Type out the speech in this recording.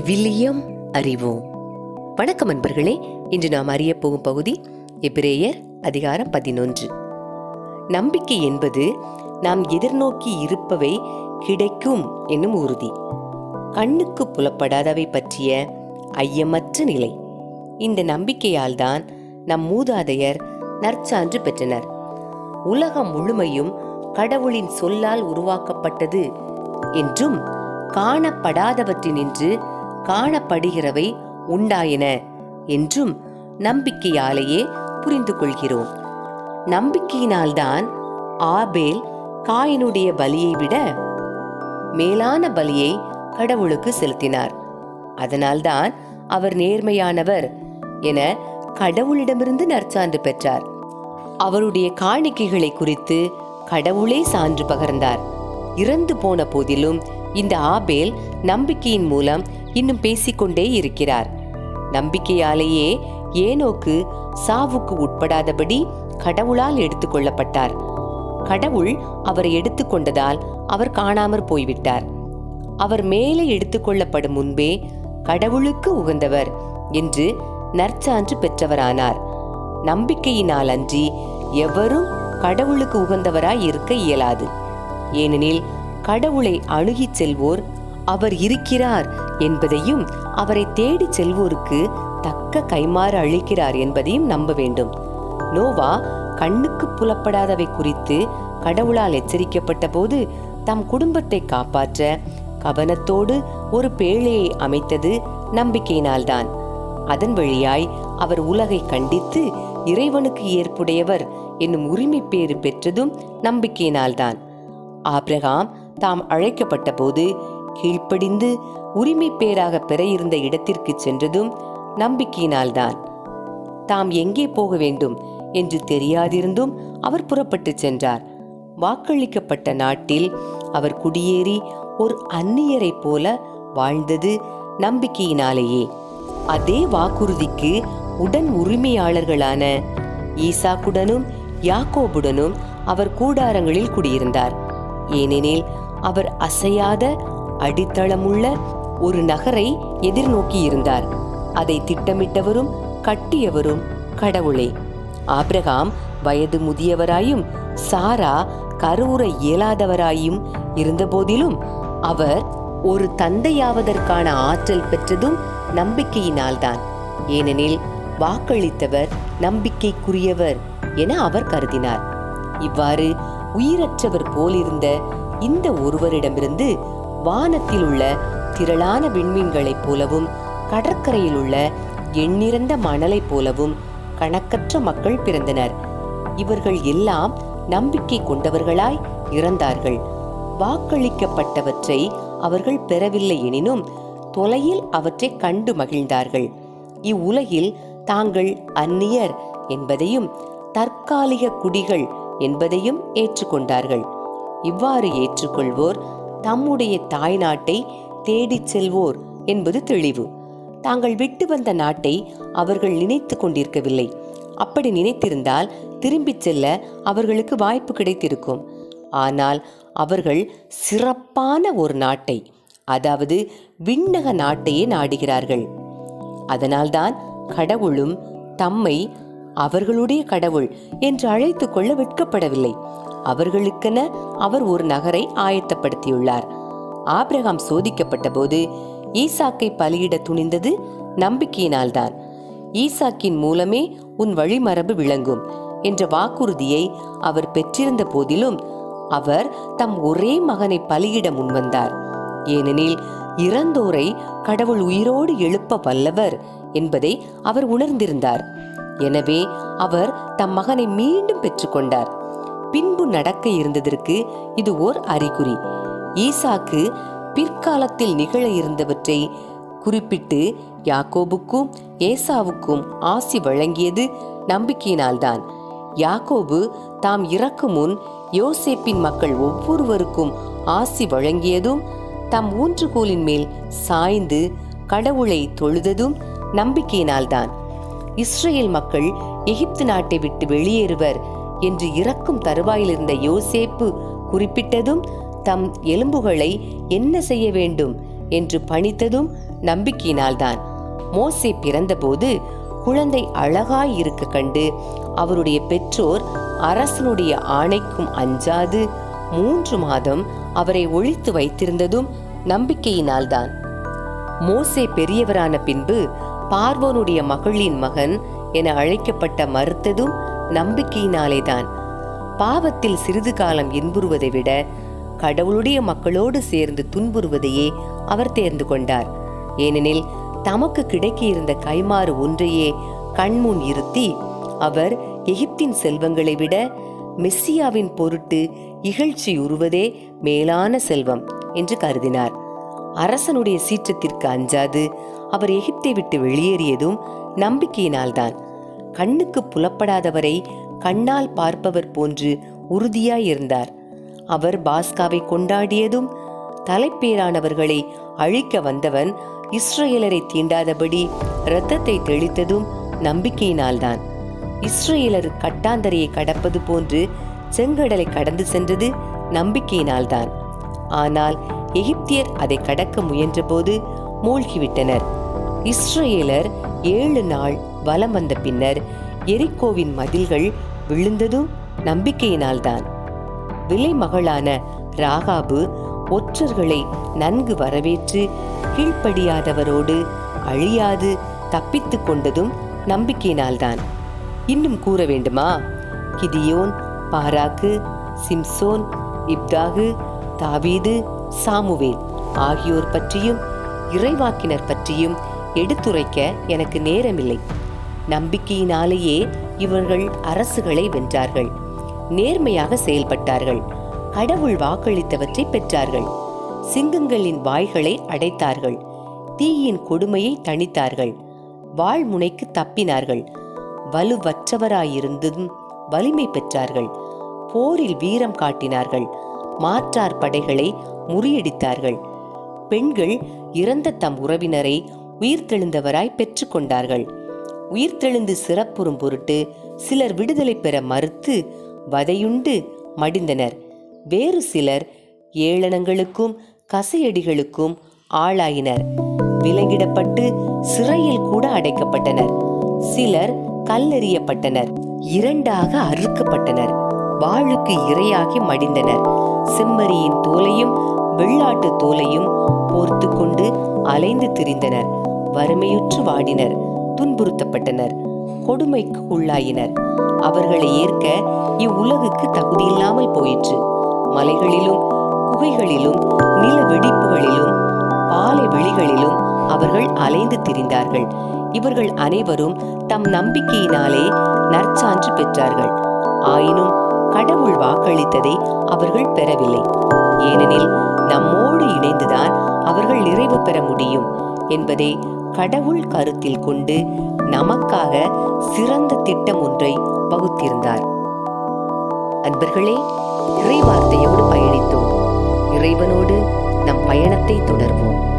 விவிலியம் அறிவோம் வணக்கம் அன்பர்களே இன்று நாம் அறிய போகும் பகுதி எபிரேயர் அதிகாரம் பதினொன்று. நம்பிக்கை என்பது நாம் எதிர்நோக்கி இருப்பவை கிடைக்கும் என்னும் உறுதி. கண்ணுக்கு புலப்படாதவை பற்றிய ஐயமற்ற நிலை. இந்த நம்பிக்கையால் தான் நம் மூதாதையர் நற்சான்று பெற்றனர். உலகம் முழுமையும் கடவுளின் சொல்லால் உருவாக்கப்பட்டது என்றும் காணப்படாதவற்றினின்று காணப்படுகிறவை உண்டாயின என்றும் நம்பிக்கையாலேயே புரிந்து கொள்கிறோம் நம்பிக்கையினால்தான் ஆபேல் காயினுடைய பலியை விட மேலான பலியை கடவுளுக்கு செலுத்தினார். அதனால்தான் அவர் நேர்மையானவர் என கடவுளிடமிருந்து நற்சான்று பெற்றார். அவருடைய காணிக்கைகளை குறித்து கடவுளே சான்று பகர்ந்தார். இறந்து போன போதிலும் இந்த ஆபேல் நம்பிக்கையின் மூலம் இன்னும் பேசிக்கொண்டே இருக்கிறார். நம்பிக்கையாலேயே ஏனோக்கு சாவுக்கு உட்படாதபடி கடவுளால் எடுத்துக்கொள்ளப்பட்டார் கடவுள் அவரை எடுத்துக்கொண்டதால் அவர் காணாமற் போய்விட்டார். அவர் மேலே எடுத்துக்கொள்ளப்படும் முன்பே கடவுளுக்கு உகந்தவர் என்று நற்சான்று பெற்றவரானார். நம்பிக்கையினால் அன்றி எவரும் கடவுளுக்கு உகந்தவராய் இருக்க இயலாது. ஏனெனில் கடவுளை அணுகிச் செல்வோர் அவர் இருக்கிறார் என்பதையும் அவரை தேடிச் செல்வோருக்கு தக்க கைமாறு அளிக்கிறார் என்பதையும் நம்ப வேண்டும். நோவா கண்ணுக்கு புலப்படாதவை குறித்து கடவுளால் எச்சரிக்கப்பட்ட போது தம் குடும்பத்தை காப்பாற்ற கவனத்தோடு ஒரு பேழையை அமைத்தது நம்பிக்கையினால்தான். அதன் வழியாய் அவர் உலகை கண்டித்து இறைவனுக்கு ஏற்புடையவர் என்னும் உரிமை பேறு பெற்றதும் நம்பிக்கையினால்தான். ஆப்ரஹாம் தாம் அழைக்கப்பட்ட போது கீழ்ப்படிந்து உரிமை பேராக பெற இருந்த இடத்திற்கு சென்றதும் நம்பிக்கையினால்தான். தாம் எங்கே போக வேண்டும்? என்று தெரியாதிருந்தும் அவர் புறப்பட்டு சென்றார். வாக்களிக்கப்பட்ட நாட்டில் அவர் குடியேறி ஒரு அந்நியரைப் போல வாழ்ந்தது நம்பிக்கையினாலேயே. அதே வாக்குறுதிக்கு உடன் உரிமையாளர்களான ஈசாக்குடனும் யாக்கோபுடனும் அவர் கூடாரங்களில் குடியிருந்தார். ஏனெனில் அவர் அசையாத அடித்தளமுள்ள ஒரு நகரை எதிர்நோக்கி இருந்தார் அதை திட்டமிட்டவரும் கட்டியவரும் கடவுளே. ஆப்ரகாம் வயது முதியவராயும் சாரா கருவுற இயலாதவராயும் இருந்தபோதிலும் அவர் ஒரு தந்தையாவதற்கான ஆற்றல் பெற்றதும் நம்பிக்கையினால்தான். ஏனெனில் வாக்களித்தவர் நம்பிக்கைக்குரியவர் என அவர் கருதினார். இவ்வாறு உயிரற்றவர் போலிருந்த இந்த ஒருவரிடமிருந்து வானத்தில் உள்ள திரளான விண்மீன்களைப் போலவும் கடற்கரையில் உள்ள எண்ணிறந்த மணலைப் போலவும் கணக்கற்ற மக்கள் பிறந்தனர். இவர்கள் எல்லாம் நம்பிக்கை கொண்டவர்களாய் இறந்தார்கள். வாக்களிக்கப்பட்டவற்றை அவர்கள் பெறவில்லை எனினும் தொலையில் அவற்றை கண்டு மகிழ்ந்தார்கள். இவ்வுலகில் தாங்கள் அந்நியர் என்பதையும் தற்காலிக குடிகள் என்பதையும் ஏற்றுக்கொண்டார்கள். இவ்வாறு ஏற்றுக்கொள்வோர் தம்முடைய தாய் நாட்டை தேடிச் செல்வோர் என்பது தெளிவு. தாங்கள் விட்டு வந்த நாட்டை அவர்கள் நினைத்து கொண்டிருக்கவில்லை. அப்படி நினைத்திருந்தால் திரும்பிச் செல்ல அவர்களுக்கு வாய்ப்பு கிடைத்திருக்கும். ஆனால் அவர்கள் சிறப்பான ஒரு நாட்டை அதாவது விண்ணக நாட்டையே நாடுகிறார்கள். அதனால்தான் கடவுளும் தம்மை அவர்களுடைய கடவுள் என்று அழைத்து கொள்ள வெட்கப்படவில்லை. அவர்களுக்கென அவர் ஒரு நகரை ஆயத்தப்படுத்தியுள்ளார். ஆபிரகாம் சோதிக்கப்பட்ட போது ஈசாக்கை பலியிட துணிந்தது நம்பிக்கையினால்தான். ஈசாக்கின் மூலமே உன் வழிமரபு விளங்கும் என்ற வாக்குறுதியை அவர் பெற்றிருந்த போதிலும் அவர் தம் ஒரே மகனை பலியிட முன்வந்தார். ஏனெனில் இறந்தோரை கடவுள் உயிரோடு எழுப்ப வல்லவர் என்பதை அவர் உணர்ந்திருந்தார். எனவே அவர் தம் மகனை மீண்டும் பெற்றுக்கொண்டார். பின்பு நடக்க இருந்ததற்கு இது ஓர் அறிகுறி. ஈசாக்கு பிற்காலத்தில் நிகழ இருந்தவற்றை குறிப்பிட்டு யாக்கோபுக்கும் ஏசாவுக்கும் ஆசி வழங்கியது நம்பிக்கையினால்தான். யாக்கோபு தாம் இறக்கும் முன் யோசேப்பின் மக்கள் ஒவ்வொருவருக்கும் ஆசி வழங்கியதும் தம் ஊன்றுகோலின் மேல் சாய்ந்து கடவுளை தொழுததும் நம்பிக்கையினால்தான். இஸ்ரேல் மக்கள் எகிப்து நாட்டை விட்டு வெளியேறுவர் என்று இறக்கும் தருவாயில் இருந்த யோசேப்பு குறிப்பிட்டதும் தம் எலும்புகளை என்ன செய்ய வேண்டும் என்று பணித்ததும் நம்பிக்கையினால்தான். மோசே பிறந்தபோது குழந்தை அழகாய் இருக்க கண்டு அவருடைய பெற்றோர் அரசனுடைய ஆணைக்கும் அஞ்சாது மூன்று மாதம் அவரை ஒழித்து வைத்திருந்ததும் நம்பிக்கையினால்தான். மோசே பெரியவரான பின்பு பார்வோனுடைய மகளின் மகன் என அழைக்கப்பட்ட மறுத்ததும் நம்பிக்கையினாலேதான். பாவத்தில் சிறிது காலம் இன்புறுவதை விட கடவுளுடைய மக்களோடு சேர்ந்து துன்புறுவதையே அவர் தேர்ந்து கொண்டார். ஏனெனில் தமக்கு கிடைக்க இருந்த கைமாறு ஒன்றையே கண்முன் இருத்தி அவர் எகிப்தின் செல்வங்களை விட மெஸ்ஸியாவின் பொருட்டு இகழ்ச்சி உருவதே மேலான செல்வம் என்று கருதினார். அரசனுடைய சீற்றத்திற்கு அஞ்சாது அவர் எகிப்தை விட்டு வெளியேறியதும் நம்பிக்கையினால்தான். கண்ணுக்கு புலப்படாதவரை கண்ணால் பார்ப்பவர் போன்று உறுதியாயிருந்தார். அவர் பாஸ்காவை கொண்டாடியதும் தலைப்பேரானவர்களை அழிக்க வந்தவன் இஸ்ரேலரை தீண்டாதபடி இரத்தத்தை தெளித்ததும் நம்பிக்கையினால்தான். இஸ்ரேலர் கட்டாந்தரையை கடப்பது போன்று செங்கடலை கடந்து சென்றது நம்பிக்கையினால்தான். ஆனால் எகிப்தியர் அதை கடக்க முயன்றபோது மூழ்கிவிட்டனர். இஸ்ரேலர் ஏழு நாள் வலம் வந்த பின்னர் எரிக்கோவின் மதில்கள் விழுந்ததும் நம்பிக்கையினால்தான். விலை மகளான ராகாபு ஒற்றர்களை நன்கு வரவேற்று கீழ்ப்படியாதவரோடு அழியாது தப்பித்துக் கொண்டதும் நம்பிக்கையினால்தான். இன்னும் கூற வேண்டுமா? கிதியோன் பாராக்கு சிம்சோன் இப்தாகு தாவீது சாமுவேல் ஆகியோர் பற்றியும் இறைவாக்கினர் பற்றியும் எடுத்துரைக்க எனக்கு நேரமில்லை. நம்பிக்கையினாலேயே இவர்கள் அரசுகளை வென்றார்கள். நேர்மையாக செயல்பட்டார்கள். கடவுள் வாக்களித்தவற்றை பெற்றார்கள். சிங்கங்களின் வாய்களை அடைத்தார்கள். தீயின் கொடுமையை தணித்தார்கள். வாழ்முனைக்கு தப்பினார்கள். வலுவற்றவராயிருந்தும் வலிமை பெற்றார்கள். போரில் வீரம் காட்டினார்கள். மாற்றார் படைகளை முறியடித்தார்கள். பெண்கள் இறந்த தம் உறவினரை உயிர்த்தெழுந்தவராய் பெற்றுக்கொண்டார்கள். உயிர்த்தெழுந்து சிறப்புறும் பொருட்டு சிலர் விடுதலை பெற மறுத்து வதையுண்டு மடிந்தனர். வேறு சிலர் ஏளனங்களுக்கும் கசையடிகளுக்கும் ஆளாயினர். விலங்கிடப்பட்டு சிறையில் கூட அடைக்கப்பட்டனர். சிலர் கல்லெறியப்பட்டனர். இரண்டாக அறுக்கப்பட்டனர். வாளுக்கு இரையாகி மடிந்தனர். செம்மறியின் தோலையும் வெள்ளாட்டு தோலையும் போர்த்து கொண்டு அலைந்து திரிந்தனர். வறுமையுற்று வாடினர். துன்புறுத்தப்பட்டனர். கொடுமைக்கு உள்ளாயினர். அவர்களை ஏற்க இவ்வுலகுக்கு தகுதியில்லாமல் போயிற்று. மலைகளிலும் குகைகளிலும் நில வெடிப்புகளிலும் பாலை வெளிகளிலும் அவர்கள் அலைந்து திரிந்தார்கள். இவர்கள் அனைவரும் தம் நம்பிக்கையினாலே நற்சான்று பெற்றார்கள். ஆயினும் கடவுள் வாக்களித்ததை அவர்கள் பெறவில்லை. ஏனெனில் நம்மோடு இணைந்துதான் அவர்கள் நிறைவு பெற முடியும் என்பதை கடவுள் கருத்தில் கொண்டு நமக்காக சிறந்த திட்டம் ஒன்றை வகுத்திருந்தார். அன்பர்களே இறைவார்த்தையோடு பயணித்தோம். இறைவனோடு நம் பயணத்தை தொடர்வோம்.